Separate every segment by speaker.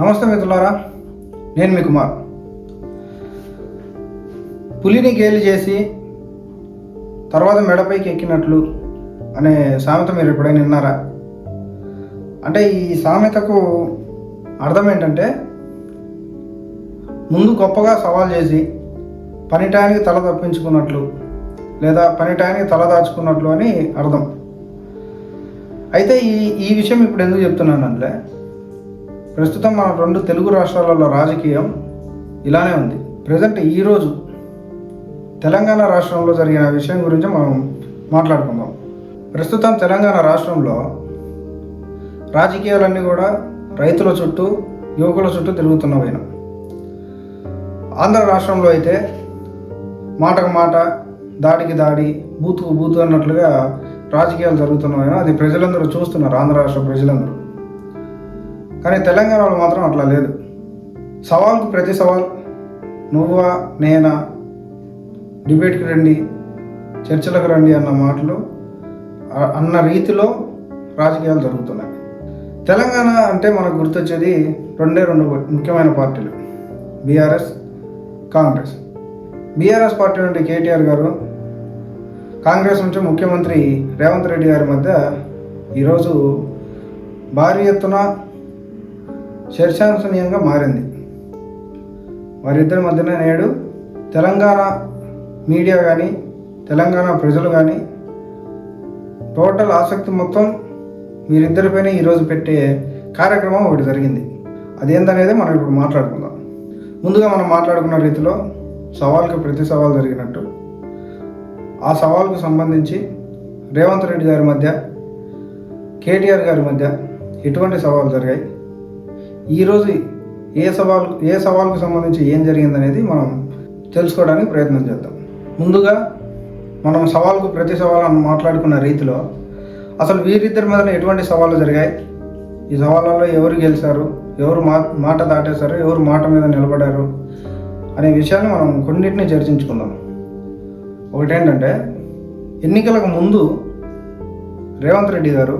Speaker 1: నమస్తే మిత్రులారా నేను మీ కుమార్. పులిని గేలి చేసి తర్వాత మెడపైకి ఎక్కినట్లు అనే సామెత మీరు ఎప్పుడైనా విన్నారా? అంటే ఈ సామెతకు అర్థం ఏంటంటే ముందు గొప్పగా సవాల్ చేసి పని టయానికి తల తప్పించుకున్నట్లు లేదా పని టయానికి తల దాచుకున్నట్లు అని అర్థం. అయితే ఈ ఈ విషయం ఇప్పుడు ఎందుకు చెప్తున్నాను అంటే ప్రస్తుతం మన రెండు తెలుగు రాష్ట్రాలలో రాజకీయం ఇలానే ఉంది. ప్రజెంట్ ఈరోజు తెలంగాణ రాష్ట్రంలో జరిగిన విషయం గురించి మనం మాట్లాడుకుందాం. ప్రస్తుతం తెలంగాణ రాష్ట్రంలో రాజకీయాలన్నీ కూడా రైతుల చుట్టూ యువకుల చుట్టూ తిరుగుతున్నవైన ఆంధ్ర రాష్ట్రంలో అయితే మాటకు మాట దాడికి దాడి బూతుకు బూతు అన్నట్లుగా రాజకీయాలు జరుగుతున్నాయో అది ప్రజలందరూ చూస్తున్నారు ఆంధ్ర రాష్ట్ర ప్రజలందరూ. కానీ తెలంగాణలో మాత్రం అట్లా లేదు. సవాల్కు ప్రతి సవాల్ నువ్వా నేనా? డిబేట్కి రండి చర్చలకు రండి అన్న మాటలు అన్న రీతిలో రాజకీయాలు జరుగుతున్నాయి. తెలంగాణ అంటే మనకు గుర్తొచ్చేది రెండే రెండు ముఖ్యమైన పార్టీలు బీఆర్ఎస్ కాంగ్రెస్. బీఆర్ఎస్ పార్టీ నుండి కేటీఆర్ గారు కాంగ్రెస్ నుంచి ముఖ్యమంత్రి రేవంత్ రెడ్డి గారి మధ్య ఈరోజు భారీ ఎత్తున చర్చాంశనీయంగా మారింది. వారిద్దరి మధ్యన నేడు తెలంగాణ మీడియా కానీ తెలంగాణ ప్రజలు కానీ టోటల్ ఆసక్తి మొత్తం వీరిద్దరిపైన ఈరోజు పెట్టే కార్యక్రమం ఒకటి జరిగింది. అదేందనేది మనం ఇప్పుడు మాట్లాడుకుందాం. ముందుగా మనం మాట్లాడుకున్న రీతిలో సవాల్కి ప్రతి సవాల్ జరిగినట్టు. ఆ సవాల్కు సంబంధించి రేవంత్ రెడ్డి గారి మధ్య కేటీఆర్ గారి మధ్య ఎటువంటి సవాలు జరిగాయి. ఈరోజు ఏ సవాల్ ఏ సవాల్కు సంబంధించి ఏం జరిగిందనేది మనం తెలుసుకోవడానికి ప్రయత్నం చేద్దాం. ముందుగా మనం సవాల్కు ప్రతి సవాల్ అని మాట్లాడుకున్న రీతిలో అసలు వీరిద్దరి మీద ఎటువంటి సవాళ్ళు జరిగాయి? ఈ సవాళ్ళలో ఎవరు గెలిచారు? ఎవరు మా మాట దాటేశారు? ఎవరు మాట మీద నిలబడారు? అనే విషయాన్ని మనం కొన్నిటిని చర్చించుకుందాం. ఒకటేంటంటే ఎన్నికలకు ముందు రేవంత్ రెడ్డి గారు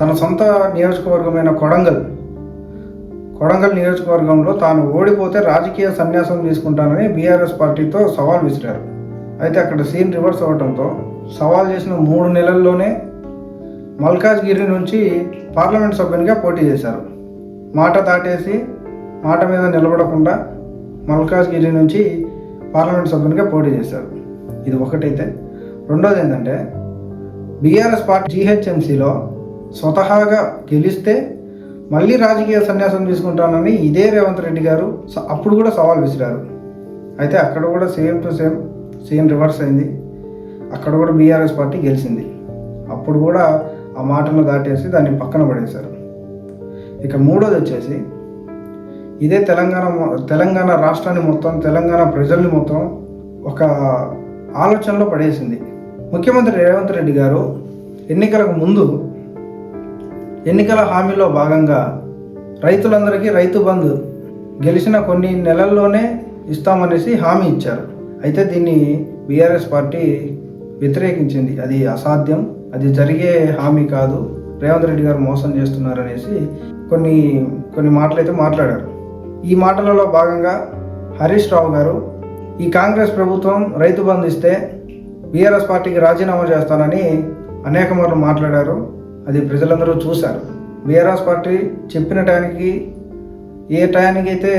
Speaker 1: తన సొంత నియోజకవర్గమైన కొడంగల్ కొడంగల్ నియోజకవర్గంలో తాను ఓడిపోతే రాజకీయ సన్యాసం తీసుకుంటానని బీఆర్ఎస్ పార్టీతో సవాల్ విసిరారు. అయితే అక్కడ సీన్ రివర్స్ అవడంతో సవాల్ చేసిన మూడు నెలల్లోనే మల్కాజ్గిరి నుంచి పార్లమెంట్ సభ్యునిగా పోటీ చేశారు. మాట దాటేసి మాట మీద నిలబడకుండా మల్కాజ్గిరి నుంచి పార్లమెంట్ సభ్యునిగా పోటీ చేశారు. ఇది ఒకటైతే. రెండోది ఏంటంటే బీఆర్ఎస్ పార్టీ జీహెచ్ఎంసీలో స్వతహాగా గెలిస్తే మళ్ళీ రాజకీయ సన్యాసం తీసుకుంటానని ఇదే రేవంత్ రెడ్డి గారు స- అప్పుడు కూడా సవాల్ విసిరారు. అయితే అక్కడ కూడా same to same same reverse అయింది. అక్కడ కూడా బీఆర్ఎస్ పార్టీ గెలిచింది. అప్పుడు కూడా ఆ మాటను దాటేసి దాన్ని పక్కన పడేశారు. ఇక మూడోది వచ్చేసి ఇదే తెలంగాణ తెలంగాణ రాష్ట్రాన్ని మొత్తం తెలంగాణ ప్రజల్ని మొత్తం ఒక ఆలోచనలో పడేసింది. ముఖ్యమంత్రి రేవంత్ రెడ్డి గారు ఎన్నికలకు ముందు ఎన్నికల హామీలో భాగంగా రైతులందరికీ రైతు బంధు గెలిచిన కొన్ని నెలల్లోనే ఇస్తామనేసి హామీ ఇచ్చారు. అయితే దీన్ని బీఆర్ఎస్ పార్టీ వ్యతిరేకించింది. అది అసాధ్యం. అది జరిగే హామీ కాదు. రేవంత్ రెడ్డి గారు మోసం చేస్తున్నారనేసి కొన్ని కొన్ని మాటలు అయితే మాట్లాడారు. ఈ మాటలలో భాగంగా హరీష్ రావు గారు ఈ కాంగ్రెస్ ప్రభుత్వం రైతు బంధు ఇస్తే బీఆర్ఎస్ పార్టీకి రాజీనామా చేస్తానని అనేక మార్లు మాట్లాడారు. అది ప్రజలందరూ చూశారు. బీఆర్ఎస్ పార్టీ చెప్పిన టయానికి ఏ టయానికి అయితే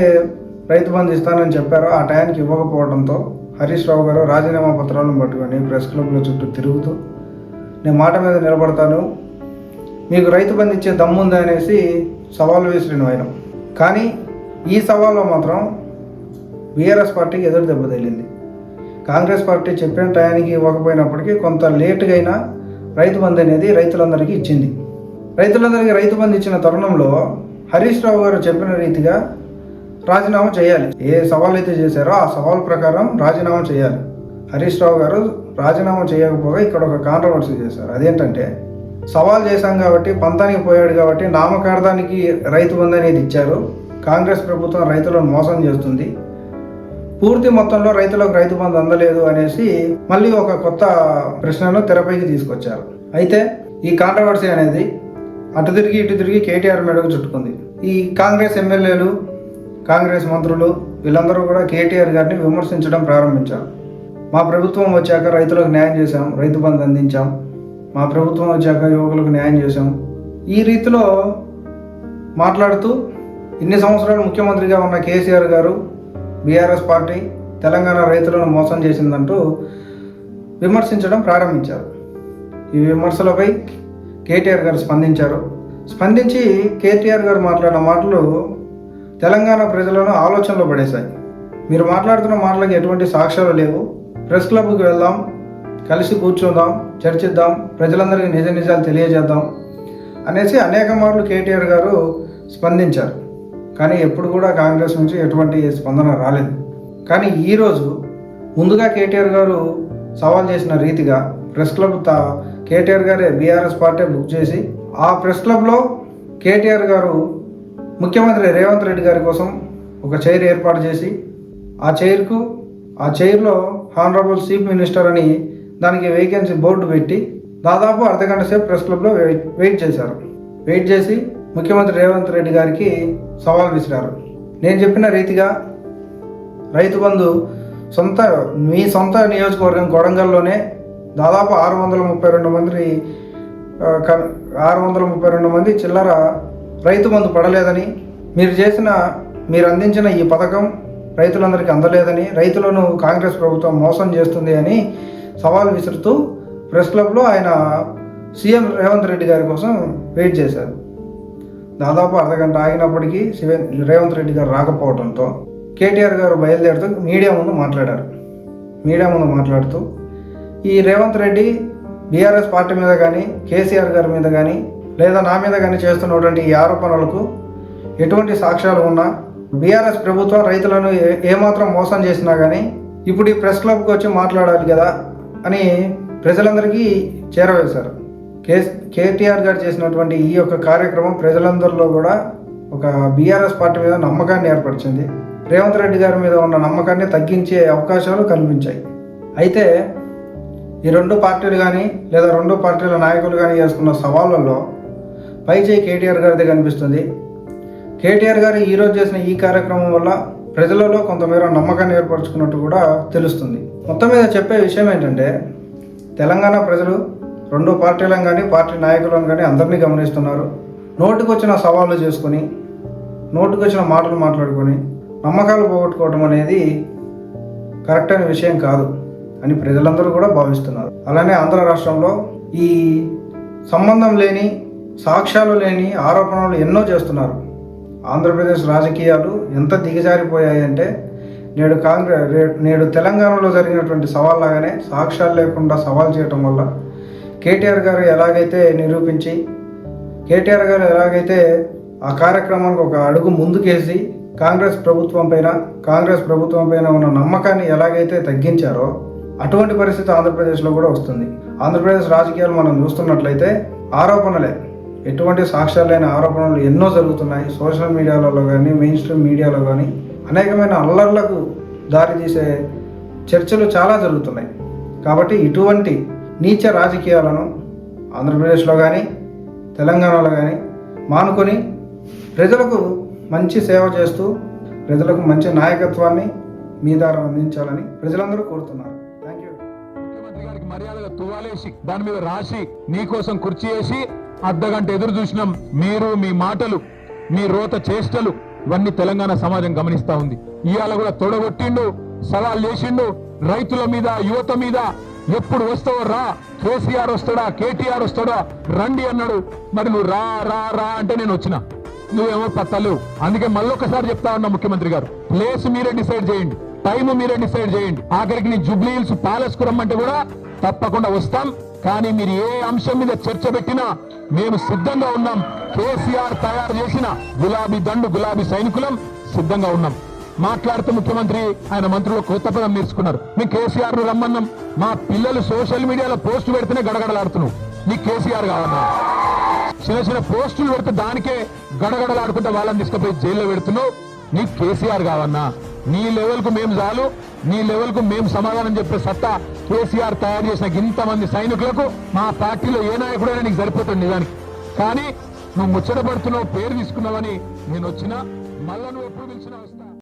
Speaker 1: రైతు బంధు ఇస్తానని చెప్పారో ఆ టయానికి ఇవ్వకపోవడంతో హరీష్ రావు గారు రాజీనామా పత్రాలను పట్టుకొని ప్రెస్ క్లబ్ల చుట్టూ తిరుగుతూ నేను మాట మీద నిలబడతాను మీకు రైతు బంధు ఇచ్చే దమ్ముంది అనేసి సవాల్ వేసిన ఆయన. కానీ ఈ సవాల్లో మాత్రం బీఆర్ఎస్ పార్టీకి ఎదురు దెబ్బ తగిలింది. కాంగ్రెస్ పార్టీ చెప్పిన టయానికి ఇవ్వకపోయినప్పటికీ కొంత లేటుగా అయినా రైతు బంధు అనేది రైతులందరికీ ఇచ్చింది. రైతులందరికీ రైతు బంధు ఇచ్చిన తరుణంలో హరీష్ రావు గారు చెప్పిన రీతిగా రాజీనామా చేయాలి. ఏ సవాల్ అయితే చేశారో ఆ సవాల్ ప్రకారం రాజీనామా చేయాలి. హరీష్ రావు గారు రాజీనామా చేయకపోగా ఇక్కడ ఒక కాంట్రవర్సీ చేశారు. అదేంటంటే సవాల్ చేశాం కాబట్టి పంతానికి పోయాడు కాబట్టి నామకార్థానికి రైతు బంధు అనేది ఇచ్చారు. కాంగ్రెస్ ప్రభుత్వం రైతులను మోసం చేస్తుంది. పూర్తి మొత్తంలో రైతులకు రైతు బంధు అందలేదు అనేసి మళ్ళీ ఒక కొత్త ప్రశ్నను తెరపైకి తీసుకొచ్చారు. అయితే ఈ కాంట్రవర్సీ అనేది అటు తిరిగి ఇటు తిరిగి కేటీఆర్ మెడకు చుట్టుకుంది. ఈ కాంగ్రెస్ ఎమ్మెల్యేలు కాంగ్రెస్ మంత్రులు వీళ్ళందరూ కూడా కేటీఆర్ గారిని విమర్శించడం ప్రారంభించారు. మా ప్రభుత్వం వచ్చాక రైతులకు న్యాయం చేశాం రైతు బంధు అందించాం. మా ప్రభుత్వం వచ్చాక యువకులకు న్యాయం చేశాం. ఈ రీతిలో మాట్లాడుతూ ఇన్ని సంవత్సరాలు ముఖ్యమంత్రిగా ఉన్న కేసీఆర్ గారు బీఆర్ఎస్ పార్టీ తెలంగాణ రైతులను మోసం చేసిందంటూ విమర్శించడం ప్రారంభించారు. ఈ విమర్శలపై కేటీఆర్ గారు స్పందించారు. స్పందించి కేటీఆర్ గారు మాట్లాడిన మాటలు తెలంగాణ ప్రజలను ఆలోచనలో పడేశాయి. మీరు మాట్లాడుతున్న మాటలకు ఎటువంటి సాక్ష్యాలు లేవు. ప్రెస్ క్లబ్కి వెళ్దాం కలిసి కూర్చుందాం చర్చిద్దాం ప్రజలందరికీ నిజ నిజాలు తెలియజేద్దాం అనేసి అనేక మార్లు కేటీఆర్ గారు స్పందించారు. కానీ ఎప్పుడు కూడా కాంగ్రెస్ నుంచి ఎటువంటి స్పందన రాలేదు. కానీ ఈరోజు ముందుగా కేటీఆర్ గారు సవాల్ చేసిన రీతిగా ప్రెస్ క్లబ్ తా కేటీఆర్ గారే బీఆర్ఎస్ పార్టీ బుక్ చేసి ఆ ప్రెస్ క్లబ్లో కేటీఆర్ గారు ముఖ్యమంత్రి రేవంత్ రెడ్డి గారి కోసం ఒక చైర్ ఏర్పాటు చేసి ఆ చైర్కు ఆ చైర్లో హానరబుల్ చీఫ్ మినిస్టర్ అని దానికి వేకెన్సీ బోర్డు పెట్టి దాదాపు అర్ధగంట సేపు ప్రెస్ క్లబ్లో వెయిట్ వెయిట్ చేశారు. వెయిట్ చేసి ముఖ్యమంత్రి రేవంత్ రెడ్డి గారికి సవాల్ విసిరారు. నేను చెప్పిన రీతిగా రైతు బంధు సొంత మీ సొంత నియోజకవర్గం కొడంగల్లోనే దాదాపు ఆరు వందల ముప్పై రెండు మంది క- ఆరు వందల ముప్పై రెండు మంది చిల్లర రైతు బంధు పడలేదని మీరు చేసిన మీరు అందించిన ఈ పథకం రైతులందరికీ అందలేదని రైతులను కాంగ్రెస్ ప్రభుత్వం మోసం చేస్తుంది అని సవాల్ విసురుతూ ప్రెస్ క్లబ్లో ఆయన సీఎం రేవంత్ రెడ్డి గారి కోసం వెయిట్ చేశారు. దాదాపు అర్ధగంట ఆగినప్పటికీ శివ- రేవంత్ రెడ్డి గారు రాకపోవడంతో కేటీఆర్ గారు బయలుదేరుతూ మీడియా ముందు మాట్లాడారు. మీడియా ముందు మాట్లాడుతూ ఈ రేవంత్ రెడ్డి బీఆర్ఎస్ పార్టీ మీద కానీ కేసీఆర్ గారి మీద కానీ లేదా నా మీద కానీ చేస్తున్నటువంటి ఈ ఆరోపణలకు ఎటువంటి సాక్ష్యాలు ఉన్నా బీఆర్ఎస్ ప్రభుత్వం రైతులను ఏ- ఏమాత్రం మోసం చేసినా కానీ ఇప్పుడు ఈ ప్రెస్ క్లబ్కి వచ్చి మాట్లాడాలి కదా అని ప్రజలందరికీ చేరవేశారు. కే కేటీఆర్ గారు చేసినటువంటి ఈ యొక్క కార్యక్రమం ప్రజలందరిలో కూడా ఒక బీఆర్ఎస్ పార్టీ మీద నమ్మకాన్ని ఏర్పరిచింది. రేవంత్ రెడ్డి గారి మీద ఉన్న నమ్మకాన్ని తగ్గించే అవకాశాలు కనిపించాయి అయితే ఈ రెండు పార్టీలు కానీ లేదా రెండు పార్టీల నాయకులు కానీ చేసుకున్న సవాళ్ళల్లో పైచేయి కేటీఆర్ గారిది కనిపిస్తుంది. కేటీఆర్ గారు ఈరోజు చేసిన ఈ కార్యక్రమం వల్ల ప్రజలలో కొంతమేర నమ్మకాన్ని ఏర్పరచుకున్నట్టు కూడా తెలుస్తుంది. మొత్తం మీద చెప్పే విషయం ఏంటంటే తెలంగాణ ప్రజలు రెండు పార్టీలను కానీ పార్టీ నాయకులను కానీ అందరినీ గమనిస్తున్నారు. నోటికొచ్చిన సవాళ్ళు చేసుకొని నోటికొచ్చిన మాటలు మాట్లాడుకొని నమ్మకాలు పోగొట్టుకోవడం అనేది కరెక్ట్ అయిన విషయం కాదు అని ప్రజలందరూ కూడా భావిస్తున్నారు. అలానే ఆంధ్ర రాష్ట్రంలో ఈ సంబంధం లేని సాక్ష్యాలు లేని ఆరోపణలు ఎన్నో చేస్తున్నారు. ఆంధ్రప్రదేశ్ రాజకీయాలు ఎంత దిగజారిపోయాయంటే నేడు కాంగ్రెస్ నేడు తెలంగాణలో జరిగినటువంటి సవాల్ లాగానే సాక్ష్యాలు లేకుండా సవాల్ చేయటం వల్ల కేటీఆర్ గారు ఎలాగైతే నిరూపించి కేటీఆర్ గారు ఎలాగైతే ఆ కార్యక్రమానికి ఒక అడుగు ముందుకేసి కాంగ్రెస్ ప్రభుత్వం పైన కాంగ్రెస్ ప్రభుత్వం పైన ఉన్న నమ్మకాన్ని ఎలాగైతే తగ్గించారో అటువంటి పరిస్థితి ఆంధ్రప్రదేశ్లో కూడా వస్తుంది. ఆంధ్రప్రదేశ్ రాజకీయాలు మనం చూస్తున్నట్లయితే ఆరోపణలే. ఎటువంటి సాక్ష్యాలు లేని ఆరోపణలు ఎన్నో జరుగుతున్నాయి. సోషల్ మీడియాలలో కానీ మెయిన్ స్ట్రీమ్ మీడియాలో కానీ అనేకమైన అల్లర్లకు దారితీసే చర్చలు చాలా జరుగుతున్నాయి. కాబట్టి ఇటువంటి నీచ రాజకీయాలను ఆంధ్రప్రదేశ్లో కానీ తెలంగాణలో కానీ మానుకొని ప్రజలకు మంచి సేవ చేస్తూ ప్రజలకు మంచి నాయకత్వాన్ని మీ ద్వారా అందించాలని ప్రజలందరూ కోరుతున్నారు. థ్యాంక్ యూ
Speaker 2: ముఖ్యమంత్రి గారికి మర్యాదగా తువాలేసి దాని మీద రాసి నీకోసం కుర్చీ వేసి అర్ధగంట ఎదురు చూసినాం. మీరు మీ మాటలు మీ రోత చేష్టలు ఇవన్నీ తెలంగాణ సమాజం గమనిస్తా ఉంది. ఇవాళ కూడా తొడగొట్టిండు సవాల్ చేసిండు రైతుల మీద యువత మీద ఎప్పుడు వస్తావో రా. కేసీఆర్ వస్తాడా? కేటీఆర్ వస్తాడా? రండి అన్నాడు. మరి నువ్వు రా రా రా అంటే నేను వచ్చిన. నువ్వేమో పత్తలు. అందుకే మళ్ళొకసారి చెప్తా ఉన్నా ముఖ్యమంత్రి గారు. ప్లేస్ మీరే డిసైడ్ చేయండి. టైం మీరే డిసైడ్ చేయండి. ఆఖరికి నీ జూబ్లీ హిల్స్ ప్యాలెస్కు రమ్మంటే కూడా తప్పకుండా వస్తాం. కానీ మీరు ఏ అంశం మీద చర్చ పెట్టినా మేము సిద్ధంగా ఉన్నాం. కేసీఆర్ తయారు చేసిన గులాబీ దండు గులాబీ సైనికులం సిద్ధంగా ఉన్నాం. మాట్లాడుతూ ముఖ్యమంత్రి ఆయన మంత్రులు కొత్త పదం నేర్చుకున్నారు. మేము కేసీఆర్ను రమ్మన్నాం. మా పిల్లలు సోషల్ మీడియాలో పోస్టులు పెడితేనే గడగడలాడుతున్నావు నీ కేసీఆర్ కావన్నా చిన్న చిన్న పోస్టులు పెడితే దానికే గడగడలాడుకుంటే వాళ్ళని తీసుకుపోయి జైల్లో పెడుతున్నావు. నీ కేసీఆర్ కావన్నా నీ లెవెల్కు మేము చాలు. నీ లెవెల్కు మేము సమాధానం చెప్పే సత్తా కేసీఆర్ తయారు చేసిన ఇంతమంది సైనికులకు మా పార్టీలో ఏ నాయకుడైనా నీకు సరిపోతుంది నిజానికి. కానీ నువ్వు ముచ్చటపడుతున్నావు పేరు తీసుకున్నావని నేను వచ్చినా మళ్ళా నువ్వు ఎప్పుడు పిలిచినా